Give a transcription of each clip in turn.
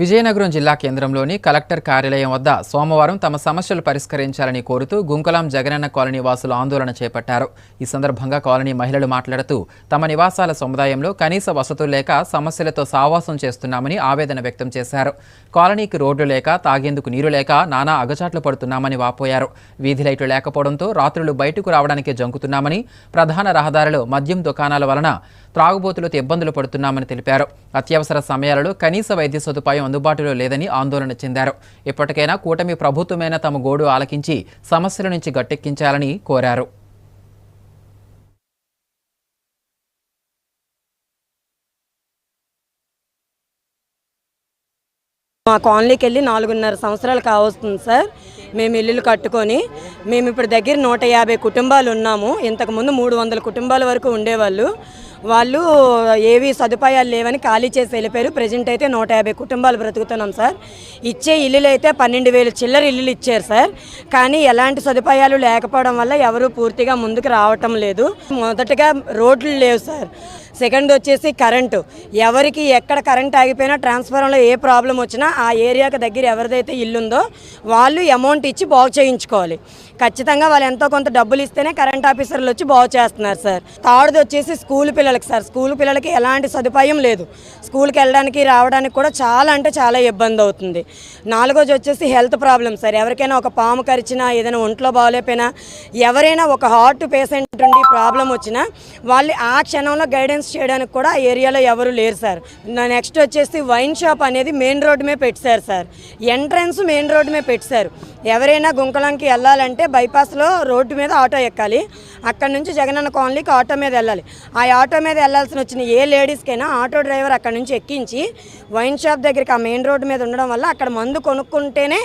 విజయనగరం జిల్లా కేంద్రంలోని కలెక్టర్ కార్యాలయం వద్ద సోమవారం తమ సమస్యలు పరిష్కరించాలని కోరుతూ గుంకలాం జగనన్న కాలనీ వాసులు ఆందోళన చేపట్టారు. ఈ సందర్భంగా కాలనీ మహిళలు మాట్లాడుతూ తమ నివాసాల సముదాయంలో కనీస వసతులు లేక సమస్యలతో సావాసం చేస్తున్నామని ఆవేదన వ్యక్తం చేశారు. కాలనీకి రోడ్లు లేక తాగేందుకు నీరు లేక నానా అగచాట్లు పడుతున్నామని వాపోయారు. వీధి లైట్లు లేకపోవడంతో రాత్రులు బయటకు రావడానికి జంకుతున్నామని ప్రధాన రహదారిలో మద్యం దుకాణాల వలన త్రాగుబోతులతో ఇబ్బందులు పడుతున్నామని తెలిపారు. అత్యవసర సమయాలలో కనీస వైద్య సదుపాయం అందుబాటులో లేదని ఆందోళన చెందారు. ఇప్పటికైనా కూటమి ప్రభుత్వమైన తమ గోడు ఆలకించి సమస్యల నుంచి గట్టెక్కించాలని కోరారు. మా కాలనీకి వెళ్ళి నాలుగున్నర సంవత్సరాలు కావస్తుంది సార్. మేము ఇల్లులు కట్టుకొని మేము ఇప్పుడు దగ్గర నూట యాభై కుటుంబాలు ఉన్నాము. ఇంతకుముందు మూడు వందల కుటుంబాల వరకు ఉండేవాళ్ళు. వాళ్ళు ఏవి సదుపాయాలు లేవని ఖాళీ చేసి వెళ్ళిపోయారు. ప్రజెంట్ అయితే నూట యాభై కుటుంబాలు బ్రతుకుతున్నాం సార్. ఇచ్చే ఇల్లులు అయితే పన్నెండు వేలు చిల్లర ఇల్లులు ఇచ్చారు సార్. కానీ ఎలాంటి సదుపాయాలు లేకపోవడం వల్ల ఎవరు పూర్తిగా ముందుకు రావటం లేదు. మొదటగా రోడ్లు లేవు సార్. సెకండ్ వచ్చేసి కరెంటు. ఎవరికి ఎక్కడ కరెంట్ ఆగిపోయినా ట్రాన్స్ఫారంలో ఏ ప్రాబ్లం వచ్చినా ఆ ఏరియాకి దగ్గర ఎవరిదైతే ఇల్లు ఉందో వాళ్ళు అమౌంట్ ఇచ్చి బాగు చేయించుకోవాలి. ఖచ్చితంగా వాళ్ళు ఎంతో కొంత డబ్బులు ఇస్తేనే కరెంట్ ఆఫీసర్లు వచ్చి బాగు చేస్తున్నారు సార్ థర్డ్ది వచ్చేసి స్కూల్ పిల్లలకి సార్ స్కూల్ పిల్లలకి ఎలాంటి సదుపాయం లేదు. స్కూల్కి వెళ్ళడానికి రావడానికి కూడా చాలా అంటే చాలా ఇబ్బంది అవుతుంది. నాలుగోది వచ్చేసి హెల్త్ ప్రాబ్లం సార్ ఎవరికైనా ఒక పాము కరిచినా ఏదైనా ఒంట్లో బాగోలేపోయినా ఎవరైనా ఒక హార్ట్ పేషెంట్ ఉండి ప్రాబ్లం వచ్చినా వాళ్ళు ఆ క్షణంలో గైడెన్స్ చేయడానికి కూడా ఆ ఏరియాలో ఎవరు లేరు సార్ నెక్స్ట్ వచ్చేసి వైన్ షాప్ అనేది మెయిన్ రోడ్ మీద పెట్టారు సార్ ఎంట్రన్స్ మెయిన్ రోడ్ మీద పెట్టారు. ఎవరైనా గుంకలంకి వెళ్ళాలంటే బైపాస్లో రోడ్డు మీద ఆటో ఎక్కాలి. అక్కడ నుంచి జగనన్న కాలనీకి ఆటో మీద వెళ్ళాలి. ఆ ఆటో మీద వెళ్ళాల్సిన వచ్చిన ఏ లేడీస్కైనా ఆటో డ్రైవర్ అక్కడ నుంచి ఎక్కించి వైన్ షాప్ దగ్గరికి ఆ మెయిన్ రోడ్డు మీద ఉండడం వల్ల అక్కడ మందు కొనుక్కుంటేనే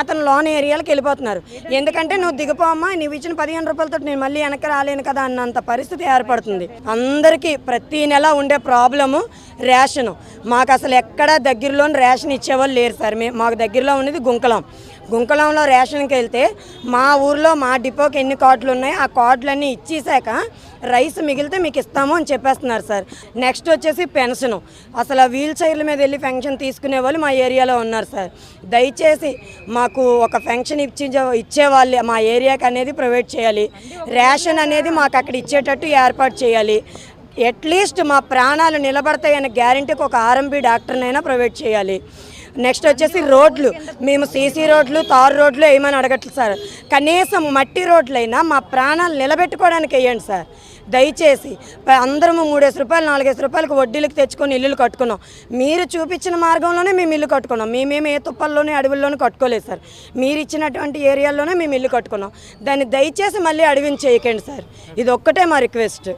అతను లోన్ ఏరియాలకు వెళ్ళిపోతున్నారు. ఎందుకంటే నువ్వు దిగిపోమ్మా నువ్వు ఇచ్చిన పదిహేను రూపాయలతో నేను మళ్ళీ వెనక్కి రాలేను కదా అన్నంత పరిస్థితి ఏర్పడుతుంది. అందరికీ ప్రతి నెల ఉండే ప్రాబ్లము రేషను. మాకు అసలు ఎక్కడ దగ్గరలోని రేషన్ ఇచ్చేవాళ్ళు లేరు సార్. మేము మాకు దగ్గరలో ఉన్నది గుంకలం. గుంకలంలో రేషన్కి వెళ్తే మా ఊర్లో మా డిపోకి ఎన్ని కార్డులు ఉన్నాయో ఆ కార్డులన్నీ ఇచ్చేసాక రైస్ మిగిలితే మీకు ఇస్తాము అని చెప్పేస్తున్నారు సార్. నెక్స్ట్ వచ్చేసి పెన్షన్. అసలు వీల్ చైర్ల మీద వెళ్ళి పెన్షన్ తీసుకునే వాళ్ళు మా ఏరియాలో ఉన్నారు సార్. దయచేసి మాకు ఒక పెన్షన్ ఇచ్చి ఇచ్చేవాళ్ళు మా ఏరియాకి అనేది ప్రొవైడ్ చేయాలి. రేషన్ అనేది మాకు అక్కడ ఇచ్చేటట్టు ఏర్పాటు చేయాలి. అట్లీస్ట్ మా ప్రాణాలు నిలబడతాయనే గ్యారంటీకి ఒక ఆర్ఎంబీ డాక్టర్నైనా ప్రొవైడ్ చేయాలి. నెక్స్ట్ వచ్చేసి రోడ్లు. మేము సీసీ రోడ్లు తారు రోడ్లు ఏమని అడగట్లేదు సార్. కనీసం మట్టి రోడ్లైనా మా ప్రాణాలు నిలబెట్టుకోవడానికి వేయండి సార్. దయచేసి అందరము మూడేసి రూపాయలు నాలుగేసి రూపాయలకు వడ్డీలకు తెచ్చుకొని ఇల్లులు కట్టుకున్నాం. మీరు చూపించిన మార్గంలోనే మేము ఇల్లు కట్టుకున్నాం. మేమేమి ఏ తుప్పల్లోనే అడవుల్లోనే కట్టుకోలేదు సార్. మీరు ఇచ్చినటువంటి ఏరియాల్లోనే మేము ఇల్లు కట్టుకున్నాం. దాన్ని దయచేసి మళ్ళీ అడవిని చేయకండి సార్. ఇది ఒక్కటే మా రిక్వెస్ట్